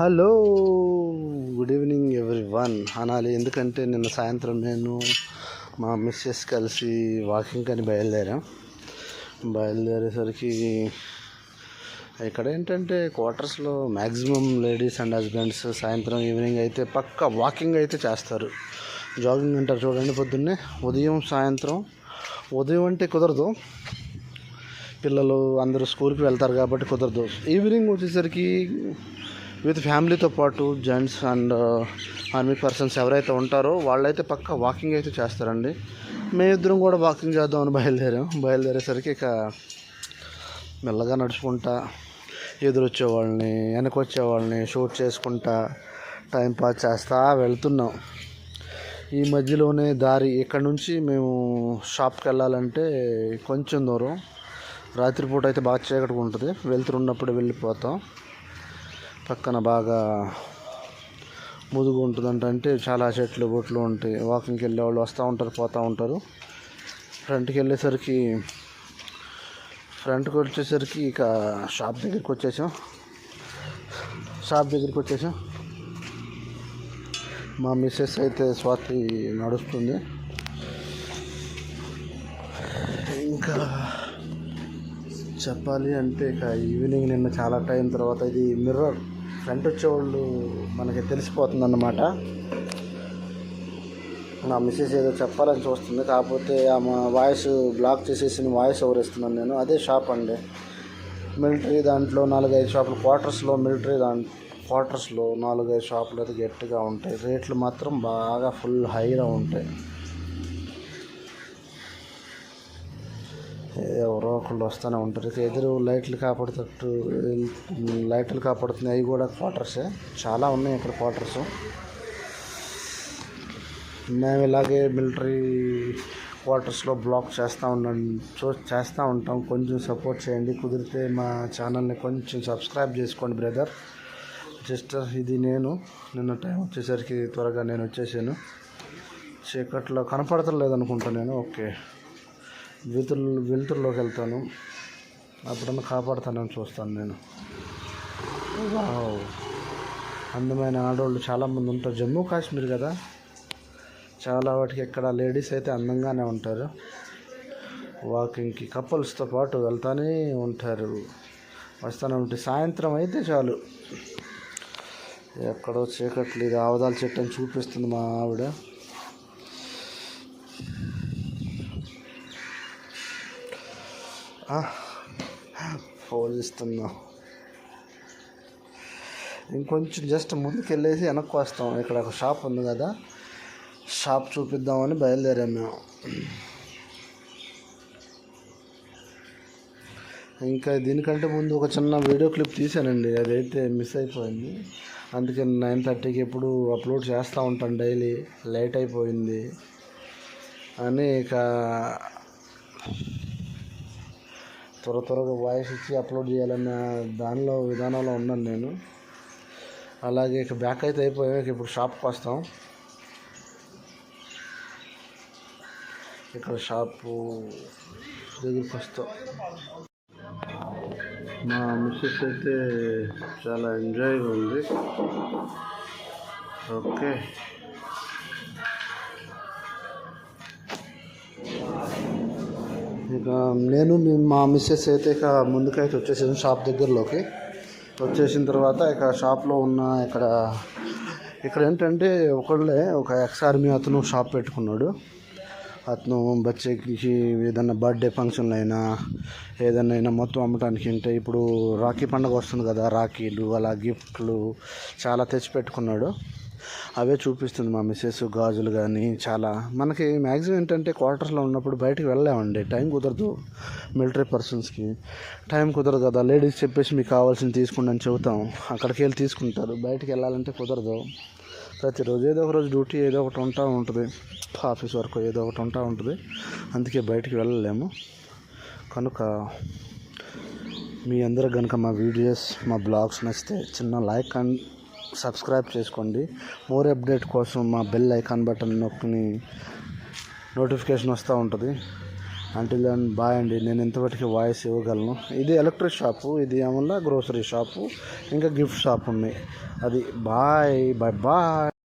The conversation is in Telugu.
Hello good evening everyone అనాలి ఎందుకంటే నిన్న సాయంత్రం నేను మా మిస్సెస్ కలిసి వాకింగ్ అని బయలుదేరాం. బయలుదేరేసరికి ఇక్కడ ఏంటంటే క్వార్టర్స్లో మ్యాక్సిమం లేడీస్ అండ్ హస్బెండ్స్ సాయంత్రం ఈవినింగ్ అయితే పక్క వాకింగ్ అయితే చేస్తారు. జాగింగ్ అంటారు చూడండి పొద్దున్నే. ఉదయం సాయంత్రం. ఉదయం అంటే కుదరదు. పిల్లలు అందరూ స్కూల్కి వెళ్తారు కాబట్టి కుదరదు. ఈవినింగ్ వచ్చేసరికి విత్ ఫ్యామిలీతో పాటు జెంట్స్ అండ్ ఆర్మీ పర్సన్స్ ఎవరైతే ఉంటారో వాళ్ళైతే పక్క వాకింగ్ అయితే చేస్తారండి. మేమిద్దరం కూడా వాకింగ్ చేద్దామని బయలుదేరాం. బయలుదేరేసరికి ఇక మెల్లగా నడుచుకుంటా ఎదురొచ్చే వాళ్ళని వెనక వచ్చే వాళ్ళని షూట్ చేసుకుంటా టైం పాస్ చేస్తా వెళ్తున్నాం. ఈ మధ్యలోనే దారి ఇక్కడ నుంచి మేము షాప్కి వెళ్ళాలంటే కొంచెం దూరం. రాత్రిపూట అయితే బాగా చీకటిగా ఉంటుంది. వెళ్తున్నప్పుడు వెళ్ళిపోతాం. పక్కన బాగా ముదుగు ఉంటుందంట అంటే చాలా చెట్లు బొట్లు ఉంటాయి. వాకింగ్కి వెళ్ళే వాళ్ళు వస్తూ ఉంటారు పోతూ ఉంటారు. ఫ్రంట్కి వెళ్ళేసరికి ఫ్రంట్కి వచ్చేసరికి ఇక షాప్ దగ్గరికి వచ్చేసాం. షాప్ దగ్గరికి వచ్చేసాం. మా మిస్సెస్ అయితే స్వాతి నడుస్తుంది. ఇంకా చెప్పాలి అంటే ఇక ఈవినింగ్ నిన్న చాలా టైం తర్వాత ఇది మిర్రర్ ఫ్రంట్ వచ్చేవాళ్ళు మనకి తెలిసిపోతుంది అన్నమాట నా మిస్సెస్ ఏదో చెప్పాలని చూస్తుంది. కాకపోతే ఆమె వాయిస్ బ్లాక్ చేసేసి వాయిస్ ఓవర్ ఇస్తున్నాను నేను. అదే షాప్ అండి. మిలిటరీ దాంట్లో నాలుగైదు షాపులు క్వార్టర్స్లో మిలిటరీ దాంట్లో క్వార్టర్స్లో నాలుగైదు షాపులు అయితే గట్టిగా ఉంటాయి. రేట్లు మాత్రం బాగా ఫుల్ హైగా ఉంటాయి. ఎవరో ఒకళ్ళు వస్తూనే ఉంటారు. ఇక ఎదురు లైట్లు కాపాడుతట్టు లైట్లు కాపాడుతున్నాయి. అవి కూడా క్వార్టర్సే. చాలా ఉన్నాయి ఇక్కడ క్వార్టర్స్. మేము ఇలాగే మిలిటరీ క్వార్టర్స్లో బ్లాక్ చేస్తూ ఉన్నాం. చూ చేస్తూ ఉంటాం. కొంచెం సపోర్ట్ చేయండి. కుదిరితే మా ఛానల్ని కొంచెం సబ్స్క్రైబ్ చేసుకోండి బ్రదర్. సిస్టర్ ఇది నేను. నిన్న టైం వచ్చేసరికి త్వరగా నేను వచ్చేసాను. చీకట్లో కనపడతలేదు అనుకుంటా నేను. ఓకే. వెలుతురు వెలుతురులోకి వెళ్తాను అప్పుడన్నా కాపాడుతానని చూస్తాను నేను. వావ్. అందమైన ఆడవాళ్ళు చాలామంది ఉంటారు. జమ్మూ కాశ్మీర్ కదా? చాలా వాటికి ఇక్కడ లేడీస్ అయితే అందంగానే ఉంటారు. వాకింగ్కి కపుల్స్తో పాటు వెళ్తానే ఉంటారు. వస్తూనే ఉంటే సాయంత్రం అయితే చాలు. ఎక్కడో చీకట్లు ఇది ఆవదాల చెట్టు అని చూపిస్తుంది మా ఆవిడ. పోజిస్తున్నాం ఇంకొంచెం జస్ట్ ముందుకు వెళ్ళేసి వెనక్కి వస్తాం. ఇక్కడ ఒక షాప్ ఉంది కదా. షాప్ చూపిద్దామని బయలుదేరాం మేము. ఇంకా దీనికంటే ముందు ఒక చిన్న వీడియో క్లిప్ తీసానండి అదైతే మిస్ అయిపోయింది. అందుకే నైన్ థర్టీకి ఎప్పుడు అప్లోడ్ చేస్తూ ఉంటాను డైలీ. లేట్ అయిపోయింది. అని ఇక త్వర త్వరగా వాయిస్ ఇచ్చి అప్లోడ్ చేయాలన్న దానిలో విధానంలో ఉన్నాను నేను. అలాగే ఇక బ్యాక్ అయితే అయిపోయాక ఇప్పుడు షాప్కి వస్తాం. ఇక్కడ షాపు దగ్గరికి వస్తాం. మా మిస్సెస్ అయితే చాలా ఎంజాయ్గా ఉంది. ఓకే నేను మా మిస్సెస్ అయితే ఇక ముందుకైతే వచ్చేసాను షాప్ దగ్గరలోకి. వచ్చేసిన తర్వాత ఇక షాప్లో ఉన్న ఇక్కడ ఇక్కడ ఏంటంటే ఒకళ్ళే ఒక ఎక్స్ ఆర్మీ అతను షాప్ పెట్టుకున్నాడు. అతను బచ్చేకి ఏదన్నా బర్త్డే ఫంక్షన్లు అయినా ఏదైనా అయినా మొత్తం అమ్మటానికి అంటే ఇప్పుడు రాఖీ పండుగ వస్తుంది కదా రాఖీలు అలా గిఫ్ట్లు చాలా తెచ్చి పెట్టుకున్నాడు. అవే చూపిస్తుంది మా మిస్సెస్ గాజులు కానీ చాలా. మనకి మ్యాక్సిమం ఏంటంటే క్వార్టర్స్లో ఉన్నప్పుడు బయటికి వెళ్ళామండి టైం కుదరదు మిలిటరీ పర్సన్స్కి టైం కుదరదు కదా. లేడీస్ చెప్పేసి మీకు కావాల్సింది తీసుకోండి అని చెబుతాం. అక్కడికి వెళ్ళి తీసుకుంటారు. బయటికి వెళ్ళాలంటే కుదరదు. ప్రతిరోజు ఏదో ఒక రోజు డ్యూటీ ఏదో ఒకటి ఉంటా ఉంటుంది. ఆఫీస్ వర్క్ ఏదో ఒకటి ఉంటా ఉంటుంది. అందుకే బయటికి వెళ్ళలేము. కనుక మీ అందరూ కనుక మా వీడియోస్ మా బ్లాగ్స్ నచ్చితే చిన్న లైక్ అండ్ సబ్స్క్రైబ్ చేసుకోండి. మోర్ అప్డేట్ కోసం మా బెల్ ఐకాన్ బటన్ నొక్కి నోటిఫికేషన్ వస్తూ ఉంటుంది. అంటే దెన్ బాయ్ అండి. నేను ఇంతవరకు వాయిస్ ఇవ్వగలను. ఇది ఎలక్ట్రిక్ షాపు ఇది ఏమన్నా గ్రోసరీ షాపు ఇంకా గిఫ్ట్ షాప్ ఉన్నాయి అది బాయ్ బాయ్ బాయ్